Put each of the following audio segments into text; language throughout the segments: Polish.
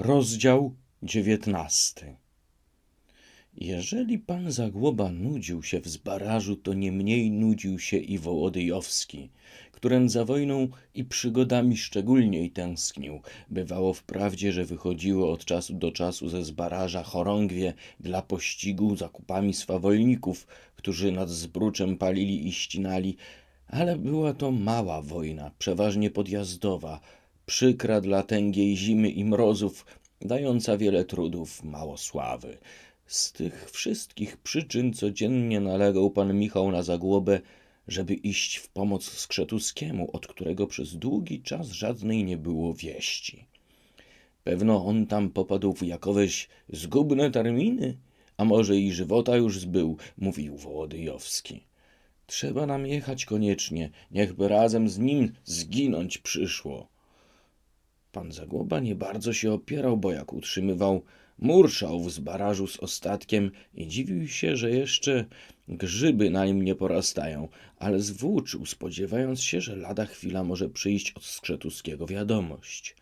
Rozdział dziewiętnasty Jeżeli pan Zagłoba nudził się w Zbarażu, to nie mniej nudził się i Wołodyjowski, którym za wojną i przygodami szczególniej tęsknił. Bywało wprawdzie, że wychodziły od czasu do czasu ze Zbaraża chorągwie dla pościgu zakupami swawolników, którzy nad Zbruczem palili i ścinali, ale była to mała wojna, przeważnie podjazdowa, przykra dla tęgiej zimy i mrozów, dająca wiele trudów, mało sławy. Z tych wszystkich przyczyn codziennie nalegał pan Michał na Zagłobę, żeby iść w pomoc Skrzetuskiemu, od którego przez długi czas żadnej nie było wieści. Pewno on tam popadł w jakoweś zgubne terminy, a może i żywota już zbył, mówił Wołodyjowski. Trzeba nam jechać koniecznie, niechby razem z nim zginąć przyszło. Pan Zagłoba nie bardzo się opierał, bo jak utrzymywał, murszał w zbarażu z ostatkiem i dziwił się, że jeszcze grzyby na nim nie porastają, ale zwłóczył, spodziewając się, że lada chwila może przyjść od Skrzetuskiego wiadomość.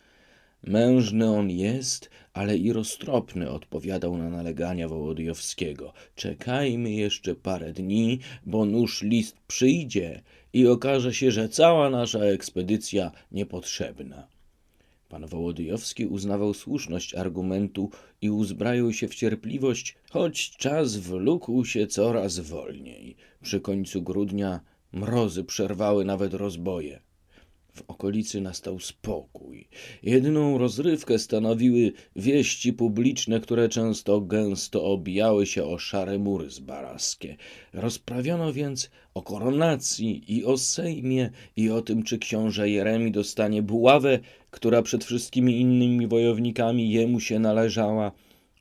Mężny on jest, ale i roztropny, odpowiadał na nalegania Wołodyjowskiego. Czekajmy jeszcze parę dni, bo nóż list przyjdzie i okaże się, że cała nasza ekspedycja niepotrzebna. Pan Wołodyjowski uznawał słuszność argumentu i uzbraił się w cierpliwość, choć czas wlókł się coraz wolniej. Przy końcu grudnia mrozy przerwały nawet rozboje. W okolicy nastał spokój. Jedyną rozrywkę stanowiły wieści publiczne, które często gęsto obijały się o szare mury zbaraskie. Rozprawiano więc o koronacji i o Sejmie i o tym, czy książę Jeremi dostanie buławę, która przed wszystkimi innymi wojownikami jemu się należała.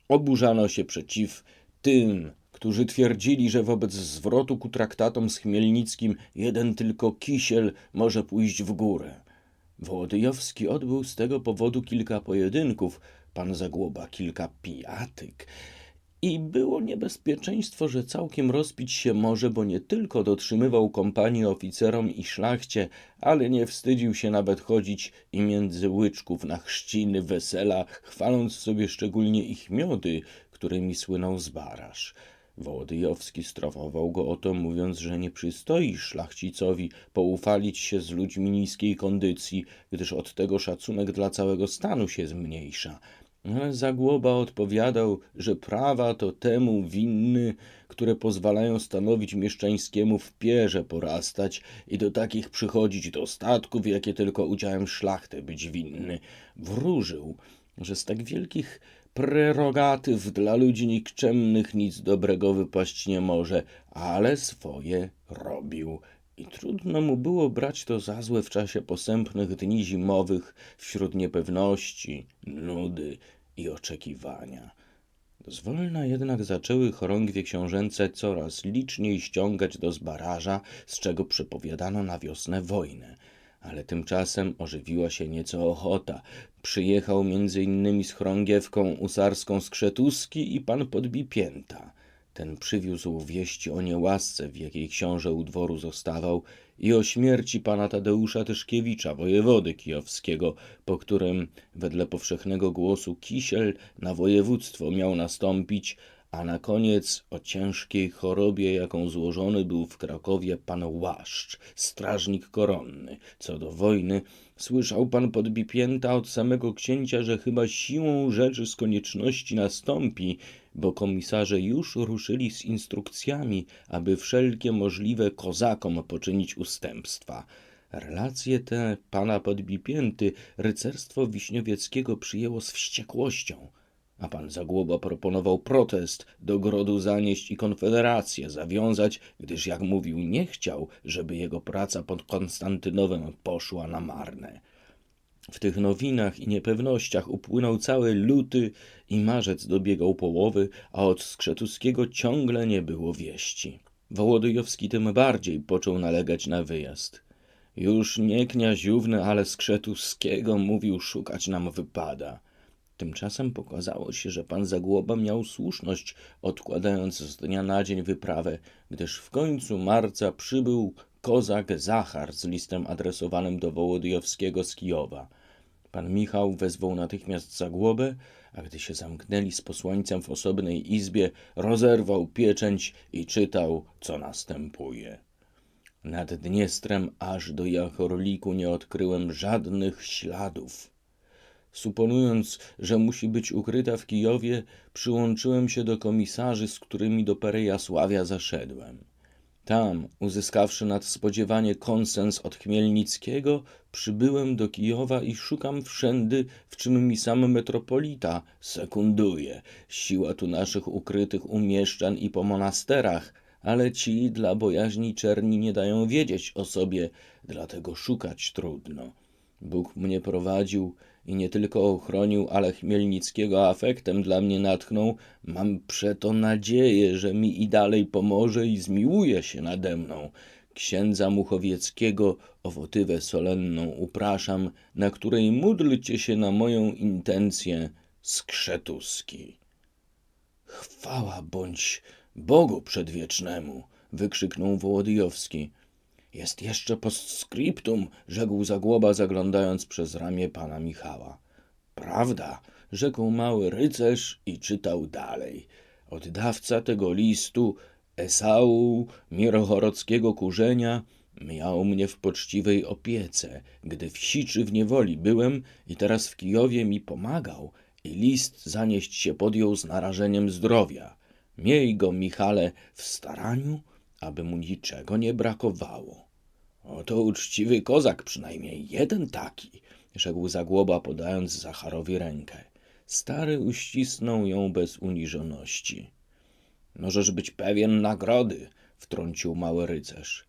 Oburzano się przeciw tym, którzy twierdzili, że wobec zwrotu ku traktatom z Chmielnickim jeden tylko kisiel może pójść w górę. Wołodyjowski odbył z tego powodu kilka pojedynków, pan Zagłoba kilka pijatyk. I było niebezpieczeństwo, że całkiem rozpić się może, bo nie tylko dotrzymywał kompanii oficerom i szlachcie, ale nie wstydził się nawet chodzić i między łyczków na chrzciny, wesela, chwaląc sobie szczególnie ich miody, którymi słynął Zbarasz. Wołodyjowski strofował go o to, mówiąc, że nie przystoi szlachcicowi poufalić się z ludźmi niskiej kondycji, gdyż od tego szacunek dla całego stanu się zmniejsza. Ale Zagłoba odpowiadał, że prawa to temu winny, które pozwalają stanowić mieszczańskiemu w pierze porastać i do takich przychodzić do statków, jakie tylko udziałem szlachty być winny. Wróżył, że z tak wielkich prerogatyw dla ludzi nikczemnych nic dobrego wypaść nie może, ale swoje robił. I trudno mu było brać to za złe w czasie posępnych dni zimowych, wśród niepewności, nudy i oczekiwania. Zwolna jednak zaczęły chorągwie książęce coraz liczniej ściągać do zbaraża, z czego przepowiadano na wiosnę wojnę ale tymczasem ożywiła się nieco ochota. Przyjechał między innymi z chorągiewką usarską z Krzetuski i pan Podbipięta. Ten przywiózł wieści o niełasce, w jakiej książę u dworu zostawał i o śmierci pana Tadeusza Tyszkiewicza, wojewody kijowskiego, po którym, wedle powszechnego głosu, Kisiel na województwo miał nastąpić, a na koniec o ciężkiej chorobie, jaką złożony był w Krakowie pan Łaszcz, strażnik koronny. Co do wojny, słyszał pan podbipięta od samego księcia, że chyba siłą rzeczy z konieczności nastąpi, bo komisarze już ruszyli z instrukcjami, aby wszelkie możliwe kozakom poczynić ustępstwa. Relacje te pana podbipięty rycerstwo Wiśniowieckiego przyjęło z wściekłością a pan Zagłoba proponował protest do grodu zanieść i konfederację zawiązać, gdyż jak mówił nie chciał, żeby jego praca pod Konstantynowem poszła na marne. W tych nowinach i niepewnościach upłynął cały luty i marzec dobiegał połowy, a od Skrzetuskiego ciągle nie było wieści. Wołodyjowski tym bardziej począł nalegać na wyjazd. Już nie kniaziówny, ale Skrzetuskiego mówił szukać nam wypada. Tymczasem pokazało się, że pan Zagłoba miał słuszność, odkładając z dnia na dzień wyprawę, gdyż w końcu marca przybył kozak Zachar z listem adresowanym do Wołodyjowskiego z Kijowa. Pan Michał wezwał natychmiast Zagłobę, a gdy się zamknęli z posłańcem w osobnej izbie, rozerwał pieczęć i czytał, co następuje. Nad Dniestrem aż do Jachorliku nie odkryłem żadnych śladów. Suponując, że musi być ukryta w Kijowie, przyłączyłem się do komisarzy, z którymi do Perejasławia zaszedłem. Tam, uzyskawszy nadspodziewanie konsens od Chmielnickiego, przybyłem do Kijowa i szukam wszędy, w czym mi sam metropolita sekunduje. Siła tu naszych ukrytych umieszczan i po monasterach, ale ci dla bojaźni czerni nie dają wiedzieć o sobie, dlatego szukać trudno. Bóg mnie prowadził i nie tylko ochronił, ale Chmielnickiego afektem dla mnie natchnął. Mam przeto nadzieję, że mi i dalej pomoże i zmiłuje się nade mną. Księdza Muchowieckiego o wotywę solenną upraszam, na której módlcie się na moją intencję skrzetuski. Chwała bądź Bogu przedwiecznemu! wykrzyknął Wołodyjowski. Jest jeszcze postscriptum, rzekł Zagłoba, zaglądając przez ramię pana Michała. Prawda, rzekł mały rycerz i czytał dalej. Oddawca tego listu, Esau Mirochorockiego kurzenia, miał mnie w poczciwej opiece, gdy w Siczy w niewoli byłem i teraz w Kijowie mi pomagał i list zanieść się podjął z narażeniem zdrowia. Miej go, Michale, w staraniu, aby mu niczego nie brakowało. Oto uczciwy kozak, przynajmniej jeden taki, rzekł Zagłoba, podając Zacharowi rękę. Stary uścisnął ją bez uniżoności. Możesz być pewien nagrody, wtrącił mały rycerz.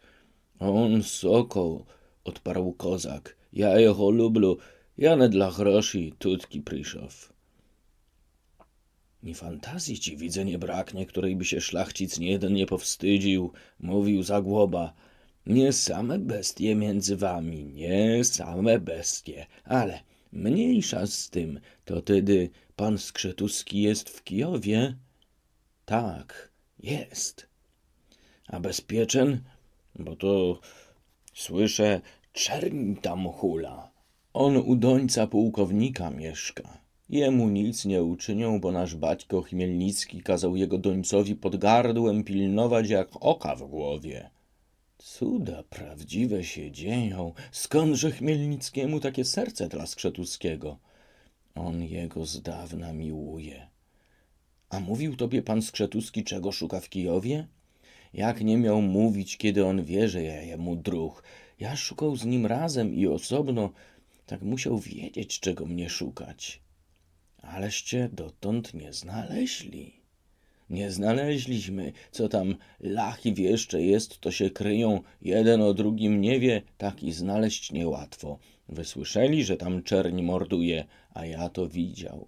On soko, odparł kozak. Ja jego lublu, ja nie dla groszy tutki priszow. Ni fantazji ci widzę nie braknie, której by się szlachcic nie jeden nie powstydził, mówił Zagłoba. Nie same bestie między wami, nie same bestie, ale mniejsza z tym, to tedy pan Skrzetuski jest w Kijowie? Tak, jest. A bezpieczen? Bo to słyszę, czerń tam hula. On u dońca pułkownika mieszka. Jemu nic nie uczynią, bo nasz baćko Chmielnicki kazał jego dońcowi pod gardłem pilnować jak oka w głowie. Cuda prawdziwe się dzieją. Skądże Chmielnickiemu takie serce dla Skrzetuskiego? On jego z dawna miłuje. A mówił tobie pan Skrzetuski, czego szuka w Kijowie? Jak nie miał mówić, kiedy on wie, że ja jemu druh. Ja szukał z nim razem i osobno, tak musiał wiedzieć, czego mnie szukać. Aleście dotąd nie znaleźli. Nie znaleźliśmy, co tam lachiw jeszcze jest, to się kryją, jeden o drugim nie wie, tak i znaleźć niełatwo. Wysłyszeli, że tam czerń morduje, a ja to widział.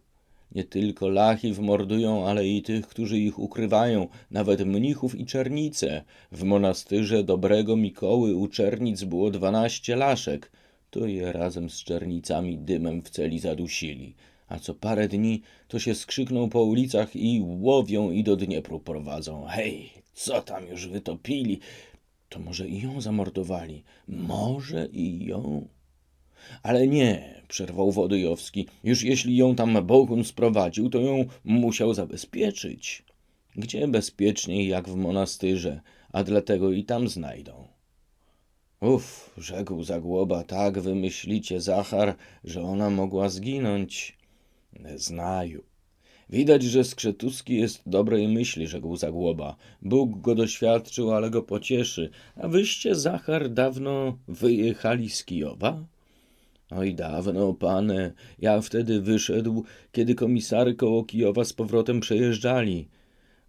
Nie tylko lachiw mordują, ale i tych, którzy ich ukrywają, nawet mnichów i czernice. W monastyrze dobrego Mikoły u czernic było dwanaście laszek. To je razem z czernicami dymem w celi zadusili a co parę dni to się skrzykną po ulicach i łowią i do Dniepru prowadzą. Hej, co tam już wytopili? To może i ją zamordowali. Może i ją. Ale nie, przerwał Wodyjowski. Już jeśli ją tam Bogun sprowadził, to ją musiał zabezpieczyć. Gdzie bezpieczniej jak w monastyrze, a dlatego i tam znajdą. Uf, rzekł Zagłoba, tak wymyślicie, Zachar, że ona mogła zginąć. Znaju. Widać, że Skrzetuski jest dobrej myśli, rzekł Zagłoba. Bóg go doświadczył, ale go pocieszy. A wyście, Zachar, dawno wyjechali z Kijowa? Oj, dawno, pane. Ja wtedy wyszedł, kiedy komisary koło Kijowa z powrotem przejeżdżali.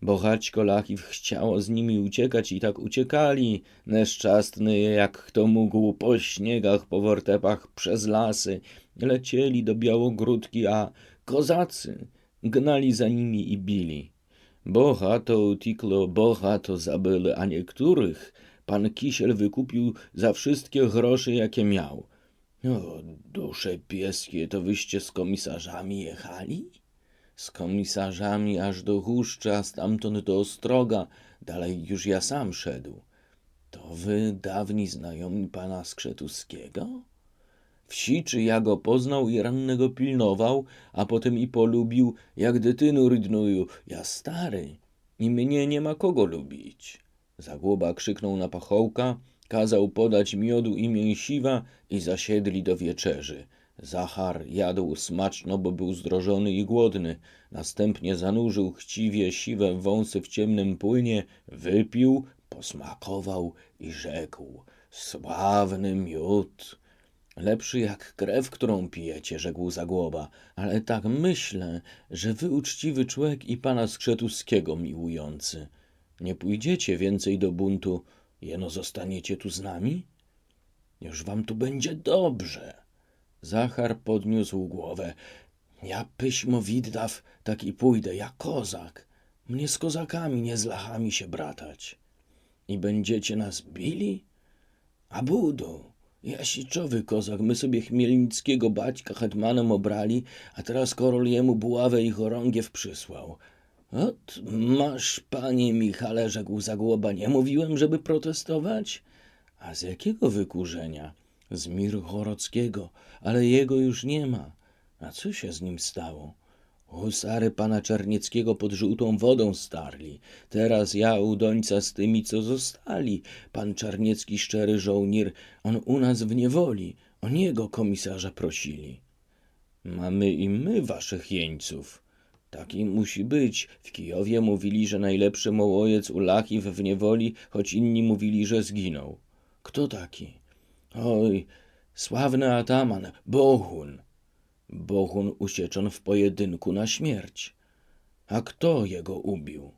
Bohaćko Lachiw chciało z nimi uciekać i tak uciekali. Neszczastny, jak kto mógł, po śniegach, po wortepach, przez lasy. Lecieli do Białogródki, a kozacy gnali za nimi i bili. Bohato utiklo, bohato zabyli, a niektórych pan Kisiel wykupił za wszystkie grosze, jakie miał. O, dusze pieskie, to wyście z komisarzami jechali? Z komisarzami aż do Huszcza, stamtąd do Ostroga, dalej już ja sam szedł. To wy dawni znajomi pana Skrzetuskiego? Wsi, czy ja go poznał i rannego pilnował, a potem i polubił, jak dytynu rydnuju, ja stary, i mnie nie ma kogo lubić. Zagłoba krzyknął na pachołka, kazał podać miodu i mięsiwa i zasiedli do wieczerzy. Zachar jadł smaczno, bo był zdrożony i głodny. Następnie zanurzył chciwie siwe wąsy w ciemnym płynie, wypił, posmakował i rzekł: Sławny miód! Lepszy jak krew, którą pijecie, rzekł Zagłoba, ale tak myślę, że wy uczciwy człowiek i pana Skrzetuskiego miłujący. Nie pójdziecie więcej do buntu, jeno zostaniecie tu z nami? Już wam tu będzie dobrze. Zachar podniósł głowę. Ja pyśmo widdaw, tak i pójdę, ja kozak. Mnie z kozakami, nie z lachami się bratać. I będziecie nas bili? A budu, jasiczowy kozak, my sobie Chmielnickiego baćka hetmanem obrali, a teraz korol jemu buławę i chorągiew przysłał. Ot, masz, panie Michale, rzekł Zagłoba, nie mówiłem, żeby protestować? A z jakiego wykurzenia? Z Mirchorockiego, ale jego już nie ma. A co się z nim stało? Husary pana Czarnieckiego pod żółtą wodą starli. Teraz ja u dońca z tymi, co zostali. Pan Czarniecki szczery żołnir, on u nas w niewoli. O niego komisarza prosili. Mamy i my waszych jeńców. Taki musi być. W Kijowie mówili, że najlepszy mołojec u Lachiw w niewoli, choć inni mówili, że zginął. Kto taki? Oj, sławny ataman, Bohun. Bohun usieczon w pojedynku na śmierć. A kto jego ubił?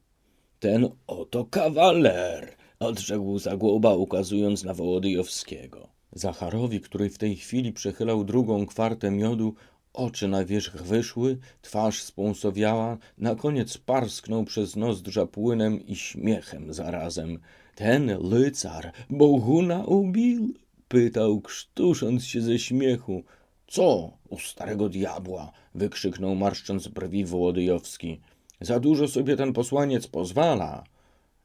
Ten oto kawaler, odrzekł Zagłoba, ukazując na Wołodyjowskiego. Zacharowi, który w tej chwili przechylał drugą kwartę miodu, oczy na wierzch wyszły, twarz spąsowiała, na koniec parsknął przez nozdrza płynem i śmiechem zarazem. Ten lycar Bohuna ubił? Pytał, krztusząc się ze śmiechu. Co u starego diabła? wykrzyknął marszcząc brwi Wołodyjowski. Za dużo sobie ten posłaniec pozwala.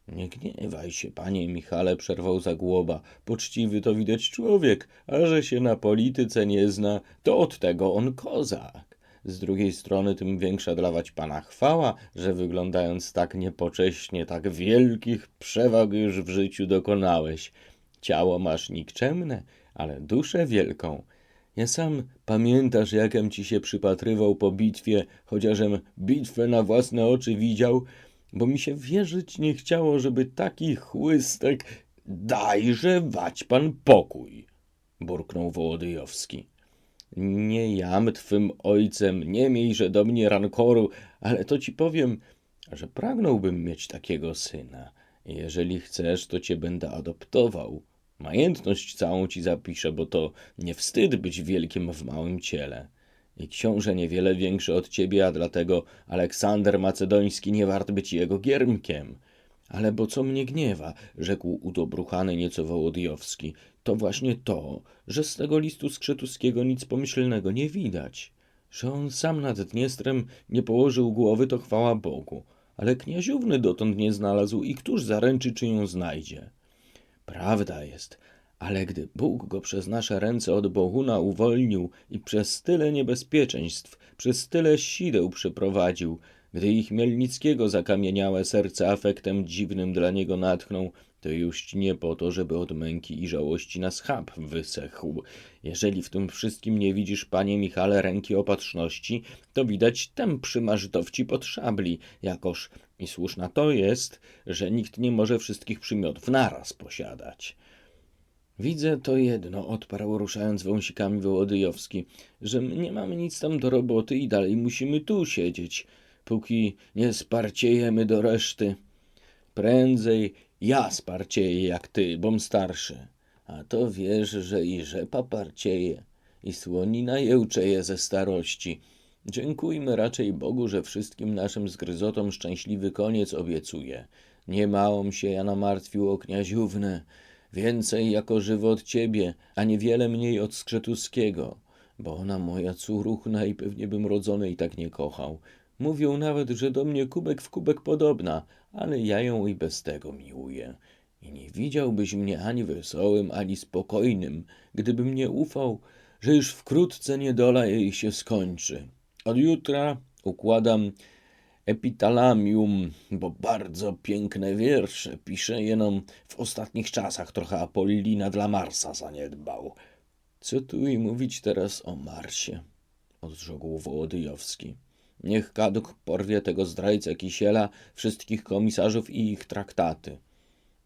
Nie gniewaj się, panie Michale, przerwał Zagłoba. Poczciwy to widać człowiek, a że się na polityce nie zna, to od tego on kozak. Z drugiej strony tym większa dla wać pana chwała, że wyglądając tak niepocześnie, tak wielkich przewag już w życiu dokonałeś. Ciało masz nikczemne, ale duszę wielką. Ja sam pamiętasz, jakem ci się przypatrywał po bitwie, chociażem bitwę na własne oczy widział, bo mi się wierzyć nie chciało, żeby taki chłystek... Dajże wać pan pokój, burknął Wołodyjowski. Nie jam twym ojcem, nie miejże do mnie rankoru, ale to ci powiem, że pragnąłbym mieć takiego syna. Jeżeli chcesz, to cię będę adoptował. Majętność całą ci zapiszę, bo to nie wstyd być wielkim w małym ciele. I książę niewiele większy od ciebie, a dlatego Aleksander Macedoński nie wart być jego giermkiem. Ale bo co mnie gniewa, rzekł udobruchany nieco Wołodyjowski, to właśnie to, że z tego listu skrzetuskiego nic pomyślnego nie widać. Że on sam nad Dniestrem nie położył głowy, to chwała Bogu. Ale kniaziówny dotąd nie znalazł i któż zaręczy, czy ją znajdzie? Prawda jest, ale gdy Bóg go przez nasze ręce od Bohuna uwolnił i przez tyle niebezpieczeństw, przez tyle sideł przeprowadził, gdy ich Mielnickiego zakamieniałe serce afektem dziwnym dla niego natchnął, to już nie po to, żeby od męki i żałości na schab wysechł. Jeżeli w tym wszystkim nie widzisz, panie Michale, ręki opatrzności, to widać tępszy masz dowcip od szabli, jakoż i słuszna to jest, że nikt nie może wszystkich przymiotów naraz posiadać. Widzę to jedno, odparł ruszając wąsikami Wołodyjowski, że nie mamy nic tam do roboty i dalej musimy tu siedzieć, póki nie sparciejemy do reszty. Prędzej ja sparcieję jak ty, bom starszy. A to wiesz, że i rzepa parcieje, i słonina jełczeje ze starości. Dziękujmy raczej Bogu, że wszystkim naszym zgryzotom szczęśliwy koniec obiecuje. Nie małom się ja namartwił o kniaziównę, więcej jako żywo od ciebie, a niewiele mniej od Skrzetuskiego, bo ona moja córuchna i pewnie bym rodzonej tak nie kochał. Mówią nawet, że do mnie kubek w kubek podobna, ale ja ją i bez tego miłuję. I nie widziałbyś mnie ani wesołym, ani spokojnym, gdybym nie ufał, że już wkrótce niedola jej się skończy. Od jutra układam epitalamium, bo bardzo piękne wiersze pisze, jeno w ostatnich czasach trochę Apollina dla Marsa zaniedbał. Co tu i mówić teraz o Marsie? odrzekł Wołodyjowski. Niech kaduk porwie tego zdrajcę Kisiela, wszystkich komisarzów i ich traktaty.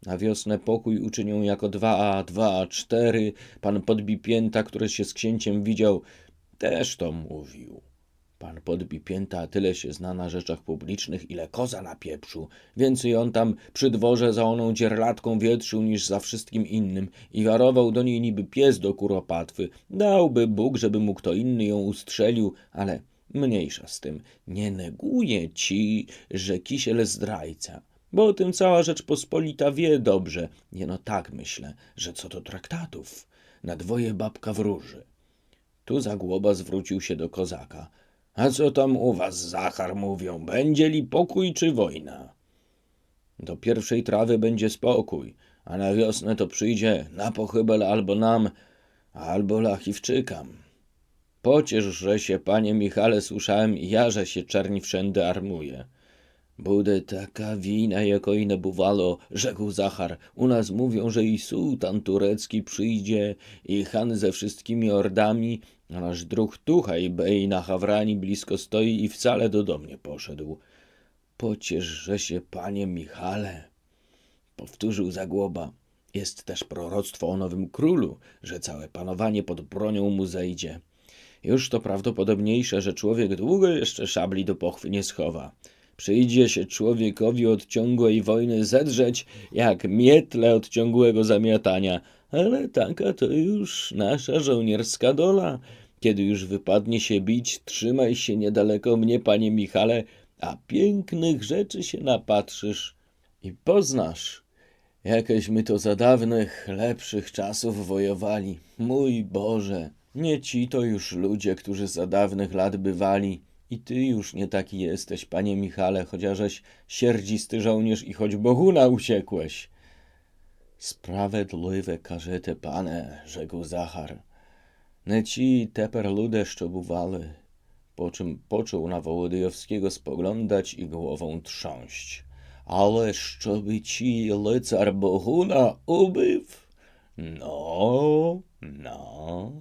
Na wiosnę pokój uczynią jako dwa a dwa a cztery. Pan Podbipięta, który się z księciem widział, też to mówił. Pan Podbipięta tyle się zna na rzeczach publicznych, ile koza na pieprzu. Więcej on tam przy dworze za oną dzierlatką wietrzył niż za wszystkim innym i warował do niej niby pies do kuropatwy. Dałby Bóg, żeby mu kto inny ją ustrzelił, ale mniejsza z tym. Nie neguje ci, że kisiel zdrajca. Bo o tym cała Rzeczpospolita wie dobrze. Jeno tak myślę, że co do traktatów, na dwoje babka wróży. Tu Zagłoba zwrócił się do kozaka. A co tam u was, Zachar, mówią? Będzie li pokój czy wojna? Do pierwszej trawy będzie spokój, a na wiosnę to przyjdzie na pochybel albo nam, albo Lachiwczykam. Pocieszże się, panie Michale, słyszałem, ja, że się czerni wszędy armuje. Bude taka wina, jako i nie bywalo, rzekł Zachar. U nas mówią, że i sułtan turecki przyjdzie i Han ze wszystkimi ordami, a nasz druh Tuchaj Bej na Hawrani blisko stoi i wcale do domu nie poszedł. Pocieszże się, panie Michale, powtórzył Zagłoba. Jest też proroctwo o nowym królu, że całe panowanie pod bronią mu zejdzie. Już to prawdopodobniejsze, że człowiek długo jeszcze szabli do pochwy nie schowa. Przyjdzie się człowiekowi od ciągłej wojny zedrzeć, jak mietle od ciągłego zamiatania, ale taka to już nasza żołnierska dola. Kiedy już wypadnie się bić, trzymaj się niedaleko mnie, panie Michale, a pięknych rzeczy się napatrzysz i poznasz. Jakeśmy to za dawnych, lepszych czasów wojowali. Mój Boże, nie ci to już ludzie, którzy za dawnych lat bywali. I ty już nie taki jesteś, panie Michale, chociażeś sierdzisty żołnierz i choć Bohuna uciekłeś. Sprawiedliwe każete, pane, rzekł Zachar. Ne ci teper lude szczobywali, po czym począł na Wołodyjowskiego spoglądać i głową trząść. Ale szczoby ci licar Bohuna ubyw? No, no.